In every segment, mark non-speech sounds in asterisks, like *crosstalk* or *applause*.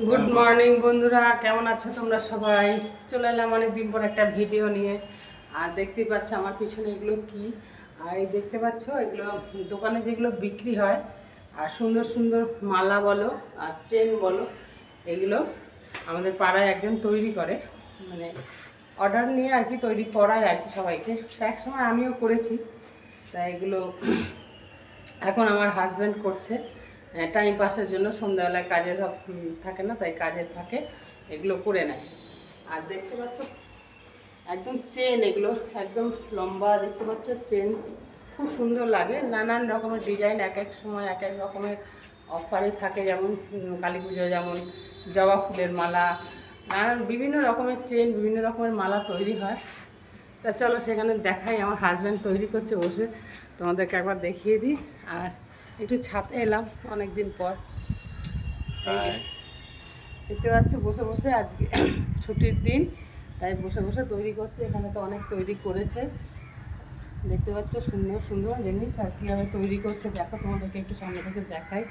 Good morning বন্ধুরা। কেমন আছো তোমরা সবাই? চলে এলাম অনেকদিন পর একটা ভিডিও নিয়ে। আর দেখতে পাচ্ছ আমার পিছনে এগুলো কি? আর এই দেখতে পাচ্ছ এগুলো দোকানে যেগুলো বিক্রি হয় আর সুন্দর সুন্দর মালা বলো আর চেন বলো এগুলো আমাদের পাড়ায় একজন তৈরি করে। মানে অর্ডার নিয়ে আর কি তৈরি করায় আর কি সবাইকে। তা এক সময় আমিও করেছি। তা এগুলো এখন আমার হাজব্যান্ড করছে। টাইম পাসের জন্য সন্ধ্যাবেলায় কাজের উম, থাকে না তাই কাজের থাকে এগুলো করে নেয়। আর দেখতে পাচ্ছ একদম চেন এগুলো একদম লম্বা দেখতে পাচ্ছ চেন খুব সুন্দর লাগে নানান রকমের ডিজাইন এক এক সময় এক এক রকমের অফারে থাকে যেমন কালী পুজো যেমন জবা ফুলের মালা নানান বিভিন্ন রকমের চেন বিভিন্ন রকমের মালা তৈরি হয়। তা চলো সেখানে দেখাই আমার হাজব্যান্ড তৈরি করছে বসে। তোমাদেরকে একবার দেখিয়ে দিই আর একটু ছাতে এলাম অনেক দিন পর দেখতে পাচ্ছ বসে বসে আজকে *clears throat* ছুটির দিন তাই বসে বসে তৈরি করছে। এখানে তো অনেক তৈরি করেছে। দেখতে পাচ্ছ সুন্দর সুন্দর জিনিস। আর কীভাবে তৈরি করছে দেখো তোমাদেরকে একটু সামনে থেকে দেখাই।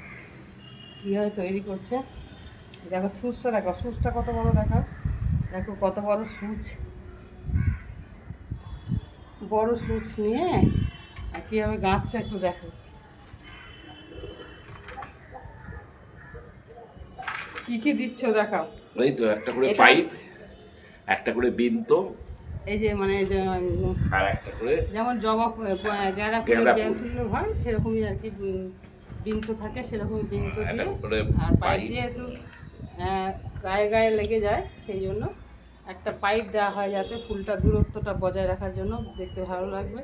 কীভাবে তৈরি করছে। দেখো সুচটা দেখো সুচটা কত বড় দেখো। দেখো কত বড় সুচ। বড় সুচ নিয়ে আর কীভাবে গাঁথছে একটু দেখো। কি কি দিচ্ছ দেখাও এই তো একটা করে পাইপ একটা করে বিন্ত এই যে মানে যে, আর একটা করে যেমন জবা গাঁদা ফুলের ফুল। ফুলের হয় সেরকমই আর কি বিন্ত থাকে সেরকমই বিন্ত দিয়ে করে আর পাইপ। যেহেতু গায়ে গায়ে লেগে যায় সেই জন্য একটা পাইপ দেওয়া হয় যাতে ফুলটা দূরত্বটা বজায় রাখার জন্য দেখতে ভালো লাগবে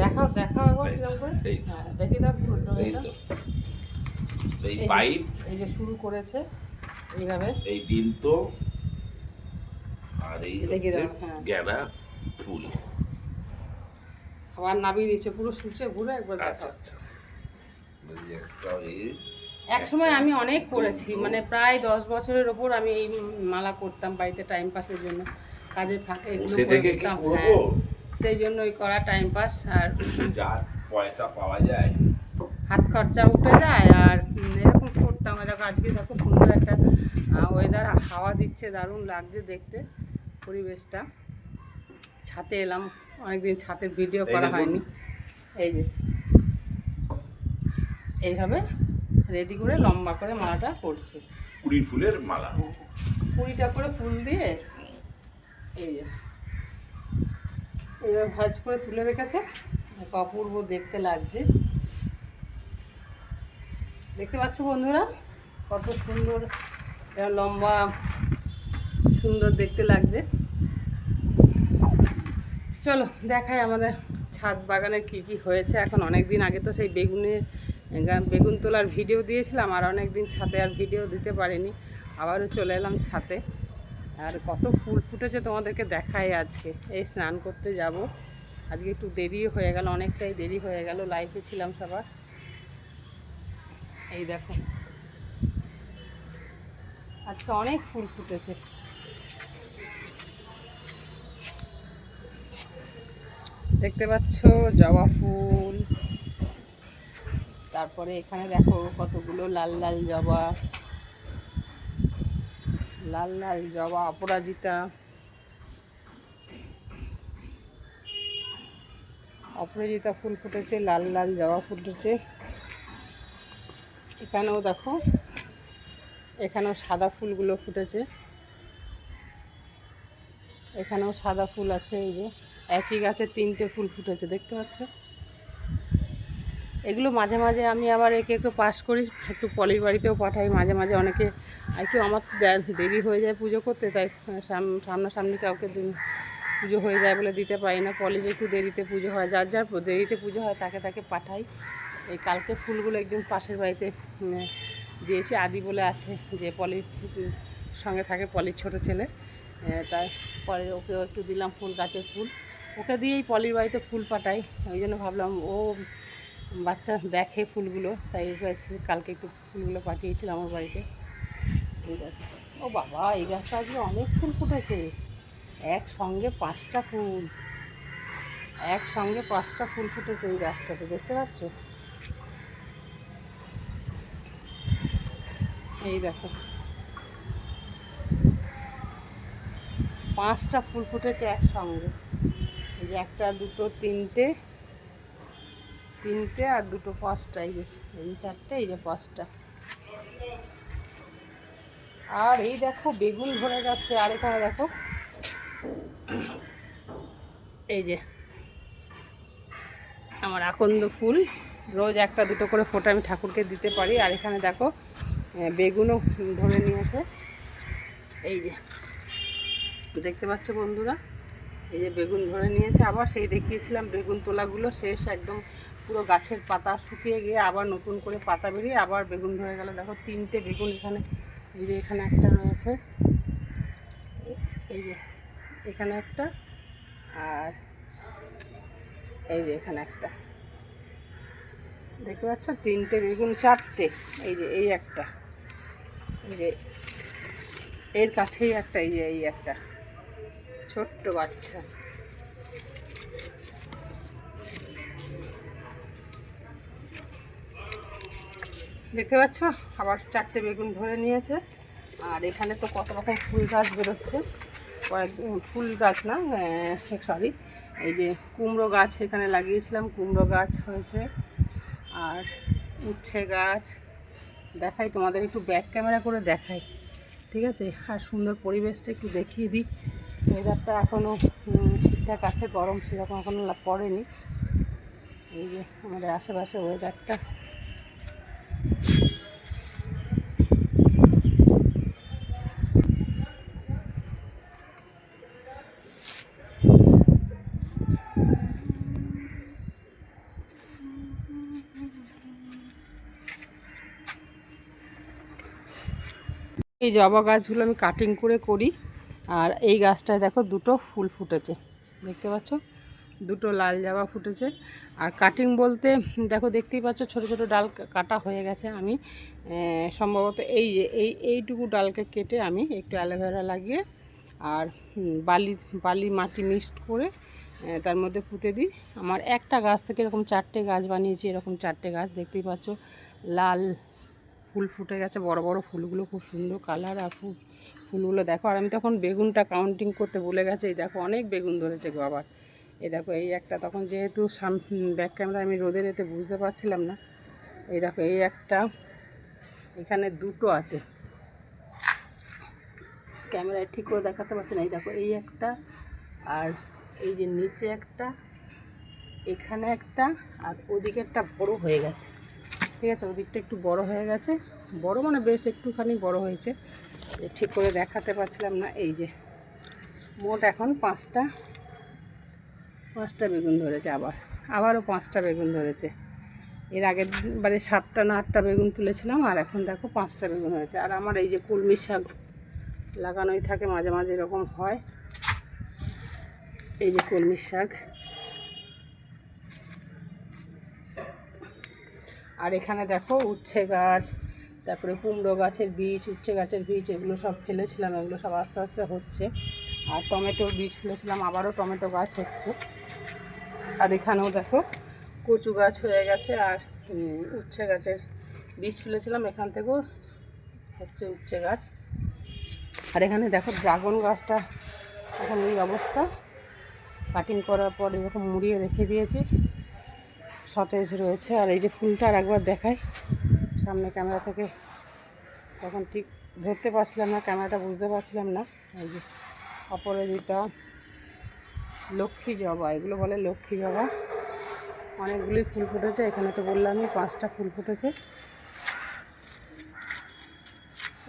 দেখাও দেখাও একবার কীরকম করে। হ্যাঁ দেখি দাও ফুলটা এই পাইপ এই যে শুরু করেছে এইভাবে। এই বিন্ত আর এই হচ্ছে হ্যাঁ। ফুল। আবার নামিয়ে দিচ্ছে পুরো সুচে ঘুরে একবার আচ্ছা আচ্ছা। এক সময় আমি অনেক করেছি মানে প্রায় দশ বছরের ওপর আমি এই মালা করতাম বাড়িতে টাইম পাসের জন্য। কাজের ফাঁকে হ্যাঁ। সেই জন্যই করা টাইম পাস আর যা পয়সা পাওয়া যায়। হাত খরচা উঠে যায় আর এরকম করতাম আর দেখো আজকে দেখো সুন্দর একটা ওয়েদার হাওয়া দিচ্ছে দারুণ লাগছে দেখতে পরিবেশটা। ছাতে এলাম অনেকদিন ছাতের ভিডিও করা হয়নি। এই যে। এইভাবে রেডি করে লম্বা করে মালাটা করছি কুড়ি ফুলের মালা। কুড়িটা করে ফুল দিয়ে এই যে। এবার ভাজ করে তুলে রেখেছে। অপূর্ব দেখতে লাগছে। দেখতে পাচ্ছ বন্ধুরা? কত সুন্দর লম্বা, সুন্দর দেখতে লাগছে। চলো, দেখাই আমাদের ছাদ বাগানে কি কি হয়েছে। এখন অনেক দিন আগে তো সেই বেগুনের বেগুন তোলার ভিডিও দিয়েছিলাম, আর অনেক দিন ছাদে আর ভিডিও দিতে পারিনি। আবারও চলে এলাম ছাদে। আর কত ফুল ফুটেছে তোমাদেরকে দেখাই আজকে। এই স্নান করতে যাব। আজকে একটু দেরি হয়ে গেল, অনেকটাই দেরি হয়ে গেল লাইফে ছিলাম সবার। এই দেখো। আজকে অনেক ফুল ফুটেছে। দেখতে পাচ্ছ, জবা ফুল। তারপরে এখানে দেখো কতগুলো লাল লাল জবা। লাল লাল জবা, অপরাজিতা। অপরাজিতা ফুল ফুটেছে, লাল লাল জবা ফুটেছে। এখানেও দেখো, এখানেও সাদা ফুলগুলো ফুটেছে। এখানেও সাদা ফুল আছে, এই যে একই গাছে তিনটে ফুল ফুটেছে, দেখতে পাচ্ছ? এগুলো মাঝে মাঝে আমি আবার একে একটু পাস করি, একটু পলির বাড়িতেও পাঠাই, মাঝে মাঝে অনেকে, একটু আমার দেরি হয়ে যায় পুজো করতে, তাই সাম- সামনাসামনি কাউকে পুজো হয়ে যায় বলে দিতে পারি না। পলির একটু দেরিতে পুজো হয়, যার যার দেরিতে পুজো হয়, তাকে তাকে পাঠাই। এই কালকে ফুলগুলো একদম পাশের বাড়িতে দিয়েছি। আদি বলে আছে যে উম, সঙ্গে থাকে পলির ছোট ছেলে। তাই পরে ওকেও একটু দিলাম ফুল গাছের ফুল। ওকে দিয়েই পলির বাড়িতে ফুল পাঠাই। ওই জন্য ভাবলাম ও বাচ্চা দেখে ফুলগুলো। তাই কালকে একটু ফুলগুলো পাঠিয়েছিলাম আমার বাড়িতে। ও বাবা এই গাছটা আজকে অনেক ফুল ফুটেছে। একসঙ্গে পাঁচটা ফুল। একসঙ্গে পাঁচটা ফুল ফুটেছে এই গাছটাতে দেখতে পাচ্ছ? এই দেখো। পাঁচটা ফুল ফুটেছে একসঙ্গে। এই যে একটা, দুটো, তিনটে তিনটে আর দুটো পাঁচটা। এই যে এই যে চারটে, এই যে পাঁচটা। আর এই দেখো, বেগুন ধরে যাচ্ছে। আর এখানে দেখো, এই যে আমার আকন্দ ফুল। রোজ একটা দুটো করে ফোটা আমি ঠাকুরকে দিতে পারি। আর এখানে দেখো বেগুনও ধরে নিয়েছে। এই যে, দেখতে পাচ্ছ বন্ধুরা? এই যে বেগুন ধরে নিয়েছে। আবার সেই দেখিয়েছিলাম বেগুন তোলাগুলো শেষ, একদম পুরো গাছের পাতা শুকিয়ে গিয়ে আবার নতুন করে পাতা বেরিয়ে আবার বেগুন ধরে গেল। দেখো, তিনটে বেগুন এখানে, এই যে এখানে একটা রয়েছে। এই যে এখানে একটা আর এই যে এখানে একটা। দেখতে পাচ্ছ? তিনটে বেগুন, চারটে। এই যে, এই একটা। যে, এর কাছেই একটা, এই যে, এই একটা, ছোট্ট বাচ্চা। দেখতে পাচ্ছ? আবার চারটে বেগুন ধরে নিয়েছে। আর এখানে তো কত রকম ফুল গাছ বেরোচ্ছে। কয়েক ফুল গাছ না সরি এই যে কুমড়ো গাছ এখানে লাগিয়েছিলাম। কুমড়ো গাছ হয়েছে। আর উচ্ছে গাছ দেখাই, তোমাদের একটু ব্যাক ক্যামেরা করে দেখাই, ঠিক আছে? আর সুন্দর পরিবেশটা একটু দেখিয়ে দিই। ওয়েদারটা এখনও ঠিকঠাক আছে, গরম সেরকম এখনও পড়েনি। এই যে আমাদের আশেপাশে ওয়েদারটা এই জবা গাছগুলো আমি কাটিং করে করি। আর এই গাছটায় দেখো দুটো ফুল ফুটেছে। দেখতে পাচ্ছ? দুটো লাল জবা ফুটেছে। আর কাটিং বলতে, দেখো দেখতেই পাচ্ছ, ছোট ছোট ডাল কাটা হয়ে গেছে আমি। সম্ভবত এই এই, এইটুকু ডালকে কেটে আমি একটু অ্যালোভেরা লাগিয়ে আর বালি বালি মাটি মিক্সড করে তার মধ্যে পুঁতে দিই। আমার একটা গাছ থেকে এরকম চারটে গাছ বানিয়েছি, এরকম চারটে গাছ, দেখতেই পাচ্ছ? লাল ফুল ফুটে গেছে, বড় বড় ফুলগুলো খুব সুন্দর কালার আর ফুল, ফুলগুলো দেখো, আর আমি তখন বেগুনটা কাউন্টিং করতে বলে গেছে, এই দেখো অনেক বেগুন ধরেছে গো আবার। এই দেখো, এই একটা তখন যেহেতু সাম ব্যাক ক্যামেরা আমি রোদের এতে বুঝতে পারছিলাম না। এই দেখো, এই একটা, এখানে দুটো আছে। ক্যামেরায় ঠিক করে দেখাতে পারছি না, এই দেখো, এই একটা আর এই যে নিচে একটা, এখানে একটা, আর ওদিকে একটা বড় হয়ে গেছে। ঠিক আছে ওদিকটা একটু বড় হয়ে গেছে। বড় মানে বেশ একটুখানি বড় হয়েছে। ঠিক করে দেখাতে পারছিলাম না, এই যে। মোট এখন পাঁচটা পাঁচটা বেগুন ধরেছে আবার। আবারও পাঁচটা বেগুন ধরেছে। এর আগের বারে সাতটা না আটটা বেগুন তুলেছিলাম, আর এখন দেখো পাঁচটা বেগুন হয়েছে। আর আমার এই যে কলমি শাক লাগানোই থাকে, মাঝে মাঝে এরকম হয়। এই যে কলমি শাক। আর এখানে দেখো উচ্ছে গাছ, তারপরে কুমড়ো গাছের বীজ, উচ্ছে গাছের বীজ, এগুলো সব ফেলেছিলাম, এগুলো সব আস্তে আস্তে হচ্ছে। আর টমেটোর বীজ ফেলেছিলাম, আবারও টমেটো গাছ হচ্ছে। আর এখানেও দেখো কচু গাছ হয়ে গেছে আর উচ্ছে গাছের বীজ ফেলেছিলাম। এখান থেকেও হচ্ছে উচ্ছে গাছ। আর এখানে দেখো ড্রাগন গাছটা, এখন এই অবস্থা। কাটিং করার পর এরকম মুড়িয়ে রেখে দিয়েছি। সতেজ রয়েছে। আর এই যে ফুলটা আর একবার দেখাই। সামনে ক্যামেরা থেকে তখন ঠিক ধরতে পারছিলাম না, ক্যামেরাটা বুঝতে পারছিলাম না। এই যে অপরাজিতা, লক্ষ্মী জবা, এগুলো বলে লক্ষ্মী জবা। অনেকগুলি ফুল ফুটেছে, এখানে তো বললামই পাঁচটা ফুল ফুটেছে।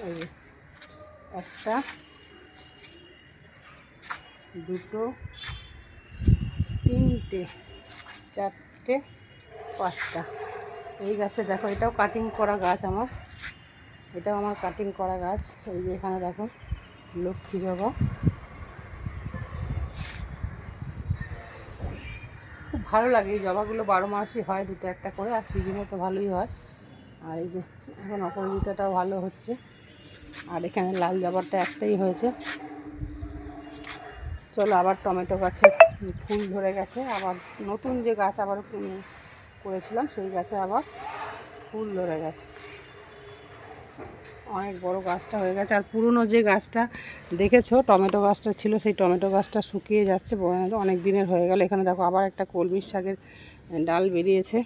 এই যে একটা, দুটো, তিনটে, চারটে পাঁচটা। এই গাছে দেখো, এটাও কাটিং করা গাছ আমার। এটাও আমার কাটিং করা গাছ। এই যে এখানে দেখো, লক্ষ্মী জবা। খুব ভালো লাগে, এই জবাগুলো বারো মাসই হয় দুটো একটা করে, আর সিজনে তো ভালোই হয়। আর এই যে এখন অপরাজিতাটাও ভালো হচ্ছে। আর এখানে লাল জবারটা একটাই হয়েছে। চলো আবার টমেটো গাছে ফুল ধরে গেছে। আবার নতুন যে গাছ আবার করেছিলাম, সেই গাছে আবার ফুল ধরে গেছে। অনেক বড় গাছটা হয়ে গেছে। আর পুরনো যে গাছটা দেখেছ, টমেটো গাছটা ছিল, সেই টমেটো গাছটা শুকিয়ে যাচ্ছে। অনেক দিনের হয়ে গেল। এখানে দেখো আবার একটা কলমির শাকের ডাল বেরিয়েছে।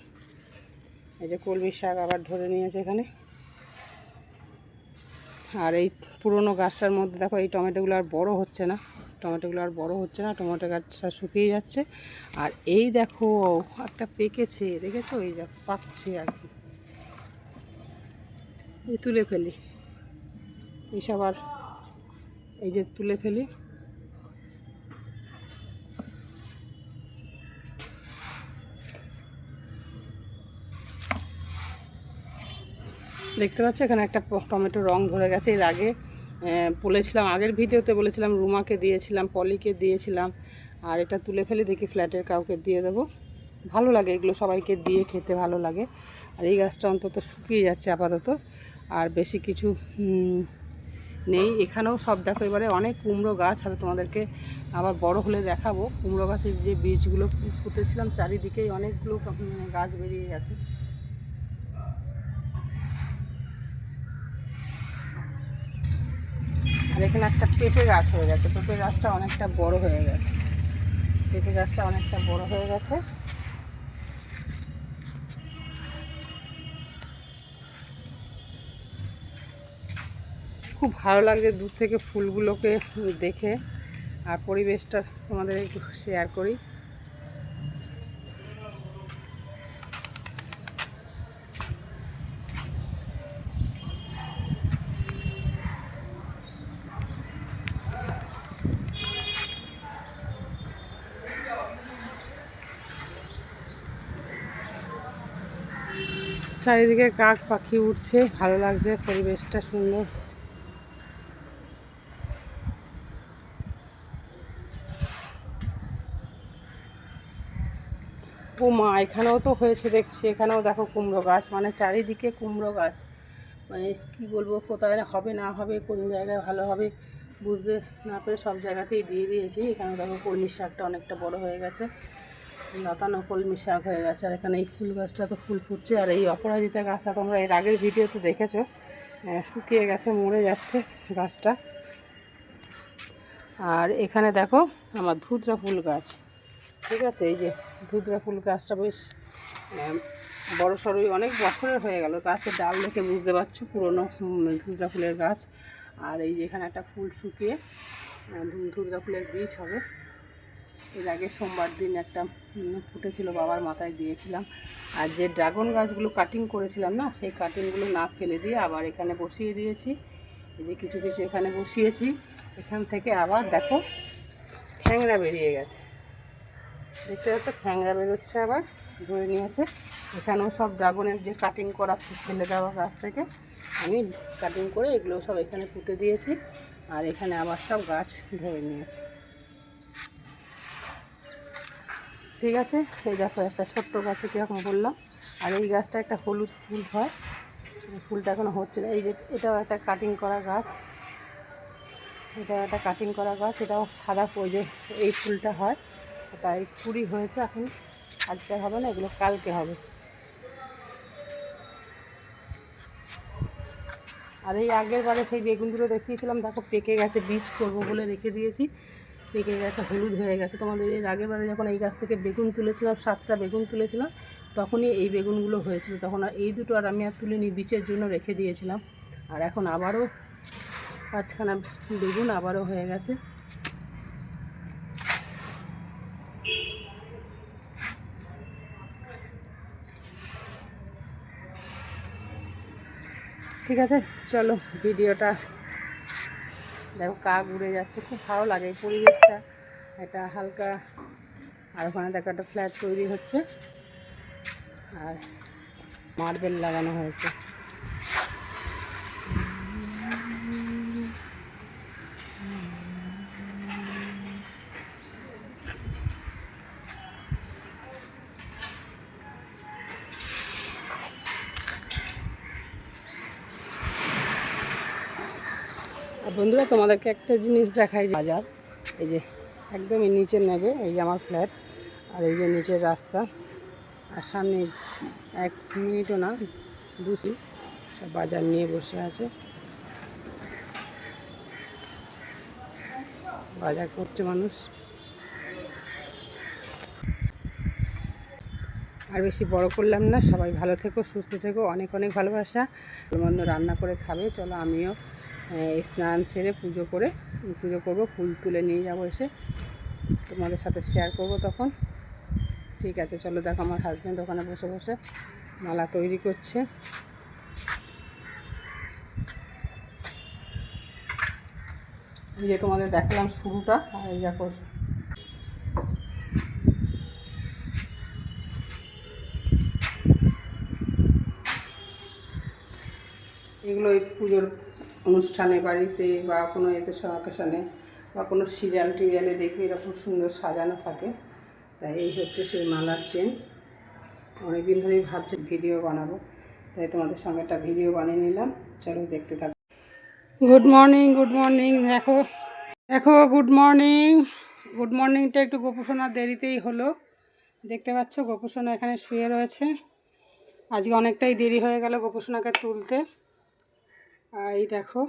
এই যে কলমির শাক আবার ধরে নিয়েছে এখানে। আর এই পুরনো গাছটার মধ্যে দেখো, এই টমেটোগুলো আর বড় হচ্ছে না। টমেটোগুলো আর বড় হচ্ছে না, টমেটো গাছটা শুকিয়ে যাচ্ছে। আর এই দেখো একটা পেকেছে, দেখেছ? এই যা পাকছে আর কি। এই তুলে ফেলি। এইসব আর এই যে তুলে ফেলি। দেখতে পাচ্ছ? এখানে একটা টমেটো রং ধরে গেছে। এর আগে বলেছিলাম, আগের ভিডিওতে বলেছিলাম, রুমাকে দিয়েছিলাম, পলিকে দিয়েছিলাম, আর এটা তুলে ফেলে দেখি ফ্ল্যাটের কাউকে দিয়ে দেবো। ভালো লাগে এগুলো, সবাইকে দিয়ে খেতে ভালো লাগে। আর এই গাছটা অন্তত শুকিয়ে যাচ্ছে আপাতত, আর বেশি কিছু নেই। এখানেও সব, দেখো, এবারে অনেক কুমড়ো গাছ হবে তোমাদেরকে আবার বড় হলে দেখাবো। কুমড়ো গাছের যে বীজগুলো পুঁতেছিলাম, চারিদিকেই অনেকগুলো গাছ বেরিয়ে গেছে। এখানে একটা পেঁপে গাছ হয়ে গেছে। পেঁপে গাছটা অনেকটা বড় হয়ে গেছে। পেঁপে গাছটা অনেকটা বড় হয়ে গেছে। খুব ভালো লাগে দূর থেকে ফুলগুলোকে দেখে। আর পরিবেশটা তোমাদের একটু শেয়ার করি। চারিদিকে কাক পাখি উঠছে, ভালো লাগছে, পরিবেশটা সুন্দর। ও মা, এখানেও তো হয়েছে, দেখছি। এখানেও দেখো কুমড়ো গাছ মানে চারিদিকে কুমড়ো গাছ। মানে কি বলব, কোথায় হবে, না হবে, কোন জায়গায় ভালো হবে, বুঝতে না পেরে সব জায়গাতেই দিয়ে দিয়েছি। এখানে দেখো কলমির শাকটা অনেকটা বড় হয়ে গেছে। লতানো কলমি শাক হয়ে গেছে আর এখানে এই ফুল গাছটা তো ফুল ফুটছে আর এই অপরাজিতা গাছটা তোমরা এর আগের ভিডিওতে দেখেছ। শুকিয়ে গেছে মরে যাচ্ছে গাছটা। আর এখানে দেখো আমার ধুতরা ফুল গাছ। ঠিক আছে এই যে ধুতরা ফুল গাছটা বেশ বড় সড়োই অনেক বছরের হয়ে গেল গাছের ডাল দেখে বুঝতে পারছ পুরনো ধুতরা ফুলের গাছ। আর এই যে এখানে একটা ফুল শুকিয়ে আহ, ধু- ধুতরা ফুলের বীজ হবে। এর আগে সোমবার দিন একটা ফুটেছিল, বাবার মাথায় দিয়েছিলাম। আর যে ড্রাগন গাছগুলো কাটিং করেছিলাম না, সেই কাটিংগুলো না ফেলে দিয়ে আবার এখানে বসিয়ে দিয়েছি। এই যে কিছু কিছু এখানে বসিয়েছি। এখান থেকে আবার দেখো, ঠ্যাংরা বেরিয়ে গেছে। দেখতে পাচ্ছ, ঠ্যাংরা বেরোচ্ছে আবার, ধরে নিয়েছে। এখানেও সব ড্রাগনের যে কাটিং করা ফেলে দেওয়া গাছ থেকে, আমি কাটিং করে এগুলো সব এখানে পুঁতে দিয়েছি। আর এখানে আবার সব গাছ ধরে নিয়েছে। ঠিক আছে? এই দেখো, একটা ছোট্ট গাছে কীরকম বললাম। আর এই গাছটা একটা হলুদ ফুল হয়। ফুলটা এখনও হচ্ছে না। এই যে, এটাও একটা কাটিং করা গাছ। এটাও একটা কাটিং করা গাছ। এটাও সাদা ওই যে, এই ফুলটা হয়। তাই কুড়ি হয়েছে এখন। আজকে হবে না, এগুলো কালকে হবে। আর এই আগের বারে সেই বেগুনগুলো দেখিয়েছিলাম। দেখো, পেকে গেছে, বীজ করব বলে রেখে দিয়েছি। পেকে গেছে, হলুদ হয়ে গেছে। তোমাদের এর আগের বারে যখন এই গাছ থেকে বেগুন তুলেছিলাম, সাতটা বেগুন তুলেছিলাম, তখনই এই বেগুনগুলো হয়েছিল। তখন এই দুটো আর আমি আর তুলিনি, বীজের জন্য রেখে দিয়েছিলাম। আর এখন আবারও পাঁচখানা বেগুন আবারও হয়ে গেছে। ঠিক আছে, চলো ভিডিওটা দেখো কাক উড়ে যাচ্ছে, খুব ভালো লাগে এই পরিবেশটা। এটা হালকা, আর ওখানে দেখো একটা ফ্ল্যাট তৈরি হচ্ছে। আর মার্বেল লাগানো হয়েছে। বন্ধুরা, তোমাদেরকে একটা জিনিস দেখাই বাজার। এই যে একদমই নিচে নেবে, এই যে আমার ফ্ল্যাট, আর এই যে নিচের রাস্তা। আর সামনে এক মিনিটও না দুশো বাজার নিয়ে বসে আছে। বাজার করছে মানুষ। আর বেশি বড় করলাম না, সবাই ভালো থেকো, সুস্থ থেকো, অনেক অনেক ভালোবাসা। বন্ধু রান্না করে খাবে, চলো আমিও স্নান সেরে পুজো করে, পুজো করব, ফুল তুলে নিয়ে যাব এসে। তোমাদের সাথে শেয়ার করব তখন। ঠিক আছে, চলো দেখো আমার হাজব্যান্ড ওখানে বসে বসে মালা তৈরি করছে। এই যে তোমাদের দেখালাম শুরুটা, আর এই দেখো। এগুলো পুজোর অনুষ্ঠানে বাড়িতে বা কোনো এতে অকেশনে বা কোনো সিরিয়াল টিরিয়ালে দেখবে এরকম সুন্দর সাজানো থাকে। তাই এই হচ্ছে সেই মালার চেন। অনেকদিন ধরেই ভাবছি ভিডিও বানাবো। তাই তোমাদের সঙ্গে একটা ভিডিও বানিয়ে নিলাম। চলো দেখতে থাকো। গুড মর্নিং গুড মর্নিং, দেখো দেখো, গুড মর্নিং। গুড মর্নিংটা একটু গোপুসোনার দেরিতেই হলো। দেখতে পাচ্ছ গোপুসোনা এখানে শুয়ে রয়েছে। আজকে অনেকটাই দেরি হয়ে গেল গোপুসোনাকে তুলতে। এই দেখো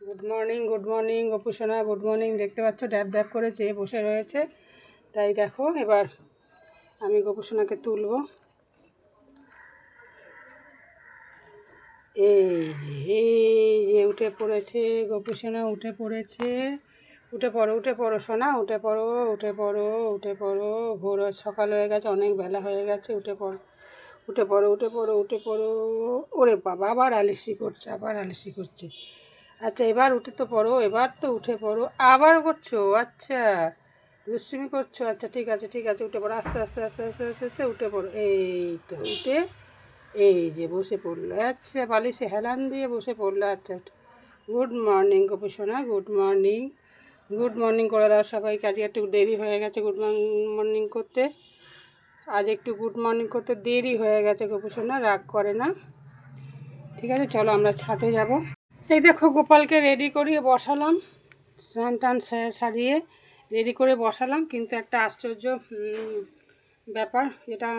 good morning good morning Gopusona good morning দেখতে পাচ্ছ ড্যাব ড্যাব করে চেয়ে বসে রয়েছে। তাই দেখো এবার আমি গোপুসোনাকে তুলবো। এই যে, উঠে পড়েছে গোপুসোনা উঠে পড়েছে। উঠে পড়ো উঠে পড়ো সোনা উঠে পড়ো উঠে পড়ো উঠে পড়ো। ভোর সকাল হয়ে গেছে অনেক বেলা হয়ে গেছে উঠে পড়ো। উঠে পড়ো উঠে পড়ো উঠে পড়ো। ওরে বাবা, আবার আলিসি করছে, আবার আলিসি করছে। আচ্ছা এবার উঠে তো পড়ো, এবার তো উঠে পড়ো আবার করছ? আচ্ছা দুষ্টুমি করছ? আচ্ছা ঠিক আছে ঠিক আছে, উঠে পড়ো, আস্তে আস্তে আস্তে আস্তে আস্তে আস্তে, উঠে পড়ো। এই তো উঠে, এই যে বসে পড়ল। আচ্ছা বালিশে হেলান দিয়ে বসে পড়ল। আচ্ছা। গুড মর্নিং, গোপু সোনা, গুড মর্নিং। গুড মর্নিং করে দাও সবাইকে। আজকে একটু দেরি হয়ে গেছে গুড মর্নিং করতে। আজ একটু গুড মর্নিং করতে দেরি হয়ে গেছে গোপু সোনা রাগ করে না। ঠিক আছে, চলো আমরা ছাদে যাব। এই দেখো, গোপালকে রেডি করিয়ে বসালাম, স্নান টান সারিয়ে রেডি করে বসালাম, কিন্তু একটা আশ্চর্য ব্যাপার, যেটা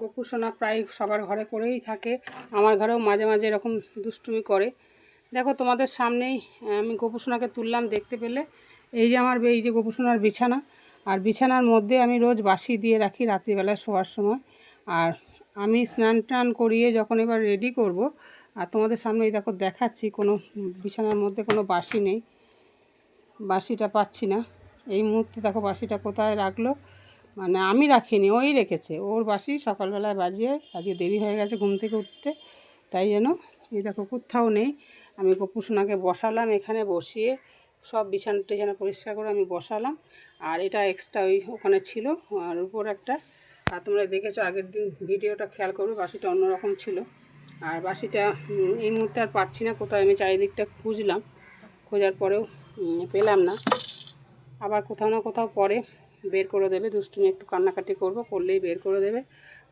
গোপু সোনা প্রায় সবার ঘরে করেই থাকে, আমার ঘরেও মাঝে মাঝে এরকম দুষ্টুমি করে। দেখো, তোমাদের সামনেই, আমি গোপু সোনাকে তুললাম দেখতে পেলে, এই যে আমার এই যে গোপু সোনার বিছানা আর বিছানার মধ্যে আমি রোজ বাসি দিয়ে রাখি রাত্রিবেলা শোয়ার সময়। আর আমি স্নান টান করিয়ে যখন এবার রেডি করব, আর তোমাদের সামনে এই দেখো দেখাচ্ছি কোনো বিছানার মধ্যে কোনো বাসি নেই, বাসিটা পাচ্ছি না। এই মুহূর্তে দেখো বাসিটা কোথায় রাখল? মানে আমি রাখিনি, ওই রেখেছে। ওর বাসি সকালবেলায় বাজিয়ে আজকে দেরি হয়ে গেছে ঘুম থেকে উঠতে, তাই যেন এই দেখো কোথাও নেই। আমি গোপুসোনাকে বসালাম, এখানে বসিয়ে সব বিছানা টিছানা পরিষ্কার করে আমি বসালাম। আর এটা এক্সট্রা ওই ওখানে ছিল। আর উপর একটা, আর তোমরা দেখেছ আগের দিন ভিডিওটা খেয়াল করবে, বাসিটা অন্যরকম ছিল। আর বাসিটা এই মুহূর্তে আর পারছি না কোথাও আমি চারিদিকটা খুঁজলাম। খোঁজার পরেও পেলাম না। আবার কোথাও না কোথাও পরে বের করে দেবে। দুষ্টুমি একটু কান্নাকাটি করব, করলেই বের করে দেবে।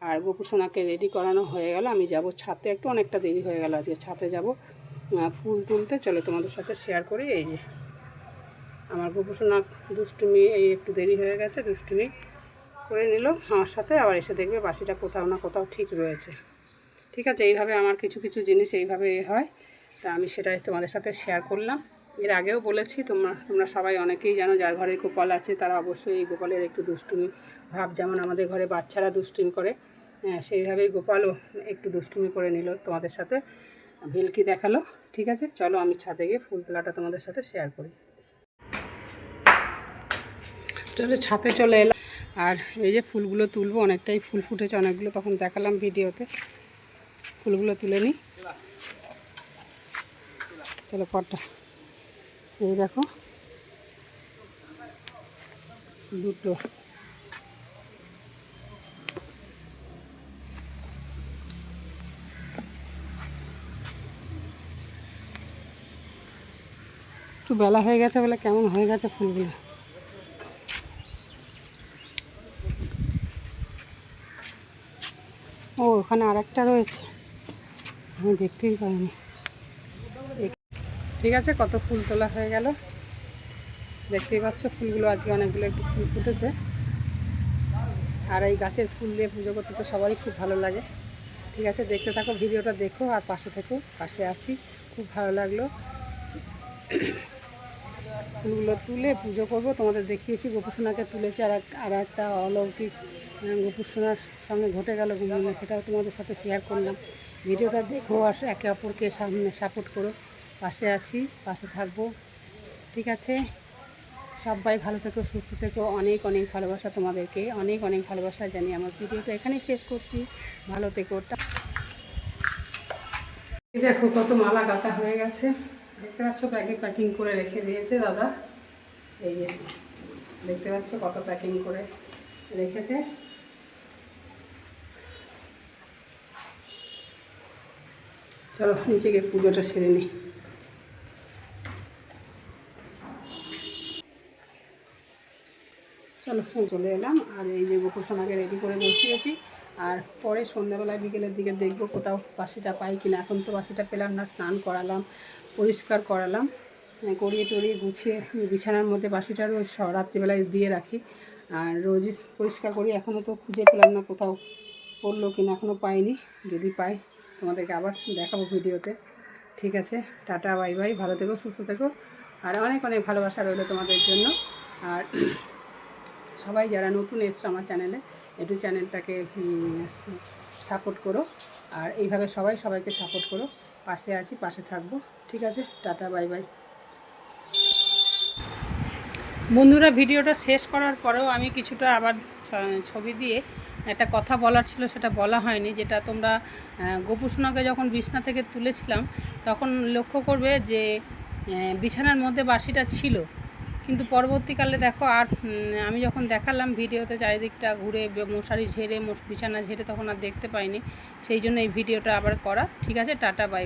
আর গোপু সোনাকে রেডি করানো হয়ে গেল। আমি যাব ছাতে, একটু অনেকটা দেরি হয়ে গেল আজকে ছাতে যাব। ফুল তুলতে। চলো তোমাদের সাথে শেয়ার করি, এই যে। আমার গোপুসোনা দুষ্টুমি এই একটু দেরি হয়ে গেছে দুষ্টুমি করে নিল। আমার সাথে আবার এসে দেখবে বাসিটা কোথাও না কোথাও ঠিক রয়েছে। ঠিক আছে এইভাবে আমার কিছু কিছু জিনিস এইভাবে হয়। তা আমি সেটাই তোমাদের সাথে শেয়ার করলাম। এর আগেও বলেছি তোমরা তোমরা সবাই অনেকেই জানো যার ঘরে গোপাল আছে তারা অবশ্যই এই গোপালের একটু দুষ্টুমি ভাব যেমন আমাদের ঘরে বাচ্চারা দুষ্টুমি করে হ্যাঁ, সেইভাবেই গোপালও একটু দুষ্টুমি করে নিল তোমাদের সাথে। ভেলকি দেখাল। ঠিক আছে চলো আমি ছাদে গিয়ে ফুল তোলাটা তোমাদের সাথে শেয়ার করি। চলো ছাদে চলে এলাম আর এই যে ফুলগুলো তুলবো, অনেকটাই ফুল ফুটেছে, অনেকগুলো তখন দেখালাম ভিডিওতে। ফুলগুলো তুলে নিই। চলো পরটা। এই দেখো। দুটো। একটু বেলা হয়ে গেছে বলে কেমন হয়ে গেছে ফুলগুলো? ওখানে আরেকটা রয়েছে। আমি দেখতেই পাইনি। ঠিক আছে, কত ফুল তোলা হয়ে গেল। দেখতেই পাচ্ছ, ফুলগুলো আজকে অনেকগুলো একটু ফুল ফুটেছে। আর এই গাছের ফুল দিয়ে পুজো করতে তো সবারই খুব ভালো লাগে। ঠিক আছে, দেখতে থাকো, ভিডিওটা দেখো, আর পাশে থেকো, পাশে আছি। খুব ভালো লাগল। ফুলগুলো তুলে পুজো করব। তোমাদের দেখিয়েছি, গোপুসোনাকে তুলেছি আর আর একটা অলৌকিক আহ, গোপুসোনার সঙ্গে ঘটে গেল ঘুমিয়ে সেটাও তোমাদের সাথে শেয়ার করলাম। ভিডিওটা দেখো আর একে অপরকে সামনে সাপোর্ট করো। পাশে আছি পাশে থাকব। ঠিক আছে? সবাই ভালো থেকো সুস্থ থেকো। অনেক অনেক ভালোবাসা তোমাদেরকে। অনেক অনেক ভালোবাসা জানি আমার ভিডিওটা এখানেই শেষ করছি। ভালো থেকো। দেখো কত মালা গাঁথা হয়ে গেছে। দেখতে পাচ্ছ প্যাকে প্যাকিং করে রেখে দিয়েছে দাদা। এই দেখতে পাচ্ছ কত প্যাকিং করে রেখেছে। চলো গিয়ে পুজোটা সেরে নিই। চলো চলে এলাম আর এই যে গোপুসোনাকে রেডি করে বসিয়েছি। আর পরে সন্ধ্যাবেলায় বিকেলের দিকে দেখব কোথাও বাসিটা পাই কিনা। এখন তো বাসিটা পেলাম না স্নান করালাম পরিষ্কার করালাম। হ্যাঁ, করিয়ে টরিয়ে গুছিয়ে বিছানার মধ্যে বাসিটা রোজ রাত্রিবেলায় দিয়ে রাখি। আর রোজই পরিষ্কার করি এখনও তো খুঁজে পেলাম না কোথাও পড়ল কিনা এখনও পাইনি। যদি পাই তোমাদেরকে আবার দেখাবো ভিডিওতে। ঠিক আছে, টাটা, বাই বাই, ভালো থেকো, সুস্থ থেকো। আর অনেক অনেক ভালোবাসা রইল তোমাদের জন্য। আর *clears throat* সবাই যারা নতুন এসছো আমার চ্যানেলে, একটু চ্যানেলটাকে সাপোর্ট করো। আর এইভাবে সবাই সবাইকে সাপোর্ট করো। পাশে আছি, পাশে থাকব। ঠিক আছে, টাটা, বাই বাই। বন্ধুরা, ভিডিওটা শেষ করার পরেও আমি কিছুটা আবার ছবি দিয়ে একটা কথা বলার ছিল, সেটা বলা হয়নি, যেটা তোমরা গোপুসোনাকে যখন বিছনা থেকে তুলেছিলাম, তখন লক্ষ্য করবে যে বিছানার মধ্যে বাসিটা ছিল। কিন্তু পরবর্তীকালে দেখো আর আমি যখন দেখালাম ভিডিওতে চারিদিকটা ঘুরে মশারি ঝেড়ে বিছানা ঝেড়ে তখন আর দেখতে পাইনি। সেই জন্য এই ভিডিওটা আবার করা। ঠিক আছে, টাটা বাই